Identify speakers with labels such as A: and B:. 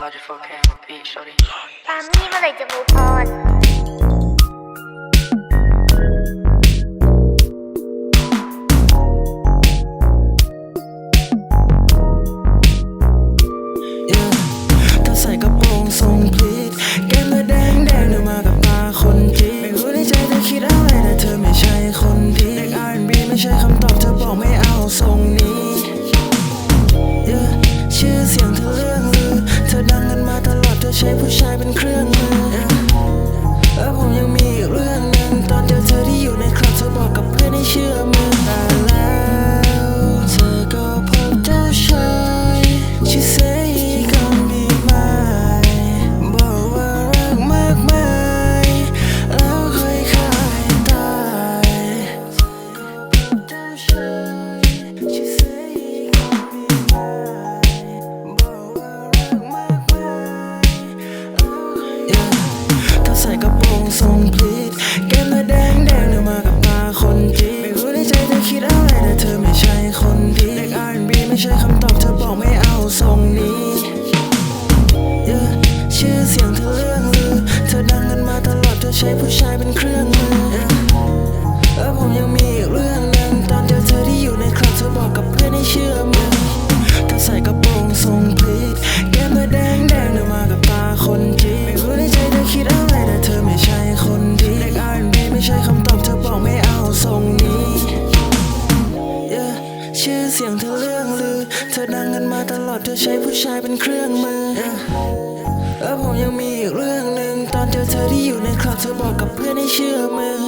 A: ปามี่เมื่อไหร่จะมูพอน
B: ใส่กระโปรงทรงพลีทแก้มเธอแดงแดงเธอมากับตาคนจีไม่รู้ในใจเธอคิดอะไรแต่เธอไม่ใช่คนดีเด็ก R&B ไม่ใช่คำตอบ ธอใช้ผู้ชายเป็นเครื่อง ส่กระโปรงทรงพลีทแก้มเธอแดงแดงเธอมากับตาคนจีไม่รู้ในใจเธอคิดอะไรแต่เธอไม่ใช่คนดีเด็ก R&B ไม่ใช่คำตอบเธอบอกไม่เอาทรงนี้ yeah ชื่อเสียงเธอเรื่องลือเธอดังกันมาตลอดเธอใช้ผู้ชายเป็นเครื่องมือ yeah แล้วผมยังมีอีกเรื่องหนึ่งตอนเจอเธอที่อยู่ในคลับเธอบอกกับเพื่อนให้เชื่อมือถ้าใส่กระโปรงทรงพลีท อเสียงเธอเรื่องลือ เธอดังกันมาตลอดเธอใช้ผู้ชายเป็นเครื่องมือ yeah แล้วผมยังมีอีกเรื่องหนึ่งตอนเจอเธอที่อยู่ในคลับเธอบอกกับเพื่อนให้เชื่อมือ